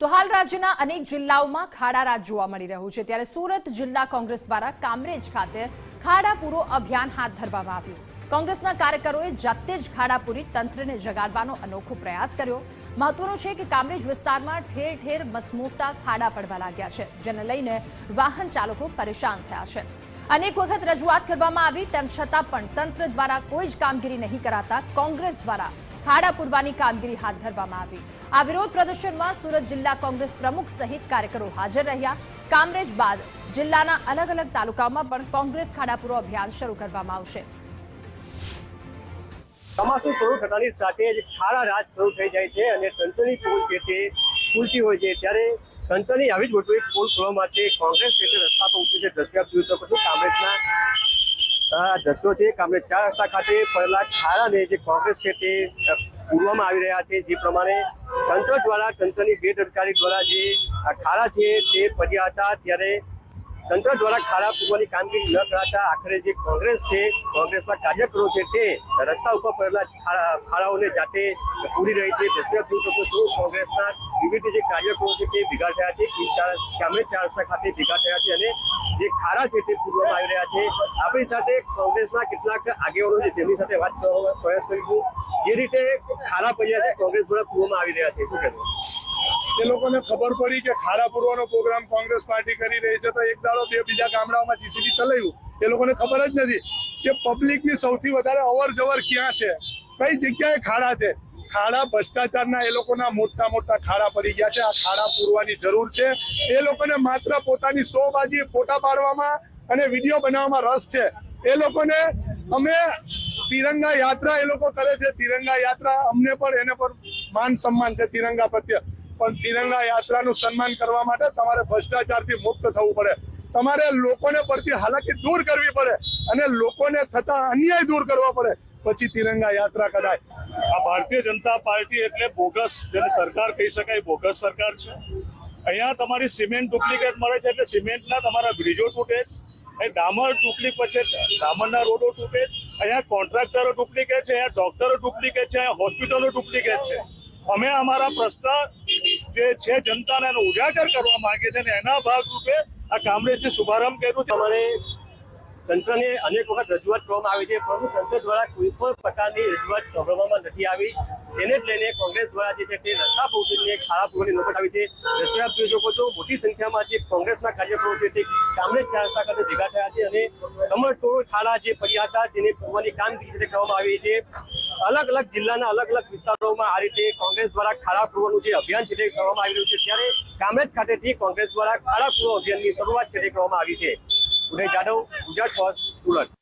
તો હાલ રાજ્યના અનેક જિલ્લાઓમાં ખાડા રાજ જોવા મળી રહ્યું છે. ત્યારે સુરત જિલ્લા કોંગ્રેસ દ્વારા કામરેજ ખાતે ખાડા પૂરો અભિયાન હાથ ધરવામાં આવ્યું. કોંગ્રેસના કાર્યકરોએ જાતે જ ખાડા પૂરી તંત્રને જગાડવાનો અનોખો પ્રયાસ કર્યો. મહત્વનું છે કે કામરેજ વિસ્તારમાં ઠેર ઠેર મસમોટા ખાડા પડવા લાગ્યા છે, જેને લઈને વાહન ચાલકો પરેશાન થયા છે. અનેક વખત રજૂઆત કરવામાં આવી, તેમ છતાં પણ તંત્ર દ્વારા કોઈ જ કામગીરી નહીં કરાતા કોંગ્રેસ દ્વારા ખાડા પૂરવાની કામગીરી હાથ ધરવામાં આવી. આ વિરોધ પ્રદર્શનમાં સુરત જિલ્લા કોંગ્રેસ પ્રમુખ સહિત કાર્યકરો હાજર રહ્યા. કામરેજ બાદ જિલ્લાના અલગ અલગ તાલુકાઓમાં પણ કોંગ્રેસ ખાડા પૂરો અભિયાન શરૂ કરવામાં આવશે. ચોમાસું શરૂ થતાની સાથે જ ખાડા રાત શરૂ થઈ જાય છે અને તંત્રની પોલ છે તે ખુલતી હોય છે. ત્યારે તંત્રની આવી જ મોટું એક પોલ ખોલવા માટે કોંગ્રેસ છે રસ્તા પર ઉતરી છે દ્રશ્ય આપ જોઈ શકો કામરેજના આ દ્રશ્યો છે કામરેજ ચાર રસ્તા ખાતે પડેલા ખાડાને જે કોંગ્રેસ છે તે પૂરવામાં આવી રહ્યા છે. જે પ્રમાણે તંત્ર દ્વારા, તંત્રની બેદરકારી દ્વારા જે ખાડા છે તે પડ્યા હતા, ત્યારે તંત્ર દ્વારા ખાડા પૂરવાની કામગીરી ન કરાતા આખરે જે કોંગ્રેસ છે, કોંગ્રેસના કાર્યકરો છે તે રસ્તા ઉપર પડેલા ખાડા- ખાડાઓને જાતે પૂરી રહી છે. દ્રશ્ય જોઈ શકો છો, કોંગ્રેસના વિવિધ જે કાર્યકરો છે તે ભેગા થયા છે. ચાર- ચાર રસ્તા ખાતે ભેગા થયા છે અને જે ખાડા છે તે પૂરવામાં આવી રહ્યા છે. આપણી સાથે કોંગ્રેસના કેટલાક આગેવાનો છે, તેમની સાથે વાત કરવાનો પ્રયાસ કરીશું. જે રીતે ખાડા પડ્યા છે, કોંગ્રેસ દ્વારા પૂરવામાં આવી રહ્યા છે. શું કહેશો? એ લોકોને ખબર પડી કે ખાડા પૂરવાનો પ્રોગ્રામ કોંગ્રેસ પાર્ટી કરી રહી છે, તો એક દાડો બે બીજા ગામડાઓમાં જીસીબી ચલાવ્યું. એ લોકોને ખબર જ નથી કે પબ્લિકની સૌથી વધારે અવર જવર ક્યાં છે, કઈ જગ્યાએ ખાડા છે. ખાડા, ભ્રષ્ટાચારના એ લોકોના મોટા મોટા ખાડા પડી ગયા છે. આ ખાડા પૂરવાની જરૂર છે. એ લોકોને માત્ર પોતાની શોબાજી ફોટા પાડવામાં અને વીડિયો બનાવવામાં રસ છે. એ લોકોને અમે તિરંગા યાત્રા એ લોકો કરે છે. તિરંગા યાત્રા અમને પણ એને પર માન સન્માન છે તિરંગા પ્રત્યે. પણ તિરંગા યાત્રાનું સન્માન કરવા માટે તમારે ભ્રષ્ટાચારથી મુક્ત થવું પડે. તમારે લોકોને પડતી હાલાકી દૂર કરવી પડે અને લોકોને થતા અન્યાય દૂર કરવો પડે. પછી તિરંગા યાત્રા કરાય. આ ભારતીય જનતા પાર્ટી એટલે બોગસ, જેને સરકાર કહી શકાય બોગસ સરકાર છે. અહીંયા તમારી સિમેન્ટ ડુપ્લિકેટ મળે છે એટલે સિમેન્ટના તમારા બ્રિજો તૂટે છે અહીં ડામર ડુપ્લિકેટ છે, ડામરના રોડો તૂટે અહીંયા કોન્ટ્રાક્ટરો ડુપ્લિકેટ છે, અહીંયા ડોક્ટરો ડુપ્લિકેટ છે, અહીંયા હોસ્પિટલો ડુપ્લિકેટ છે. અમે અમારા પ્રશ્ન જે છે જનતાને એનો ઉજાગર કરવા માંગીએ છીએ અને એના ભાગરૂપે આ કામરેજથી શુભારંભ કર્યું છે, અમારે તંત્રને અનેક વખત રજૂઆત કરવામાં આવી છે, પરંતુ તંત્ર દ્વારા કોઈ પણ પ્રકારની રજૂઆત સાંભળવામાં નથી આવી. તેને જ લઈને કોંગ્રેસ દ્વારા જે છે તે રસ્તા પહોંચીને ખાડા પૂરવાની નોબત આવી છે. દ્રશ્ય આપ જોઈ મોટી સંખ્યામાં જે કોંગ્રેસના કાર્યકરો છે તે કામરેજ ચાર ખાતે ભેગા થયા છે અને કમરતોડ ખાડા જે પડ્યા હતા તેને પૂરવાની કામગીરી કરવામાં આવી છે. અલગ અલગ જિલ્લાના અલગ અલગ વિસ્તારોમાં આ રીતે કોંગ્રેસ દ્વારા ખાડા પૂર્વનું જે અભિયાન છે તે કરવામાં આવી રહ્યું છે. ત્યારે કામરેજ ખાતેથી કોંગ્રેસ દ્વારા ખાડા પૂર્વ અભિયાનની શરૂઆત છે તે કરવામાં આવી છે. ઉદય જાદવ ગુજરાત સુરત.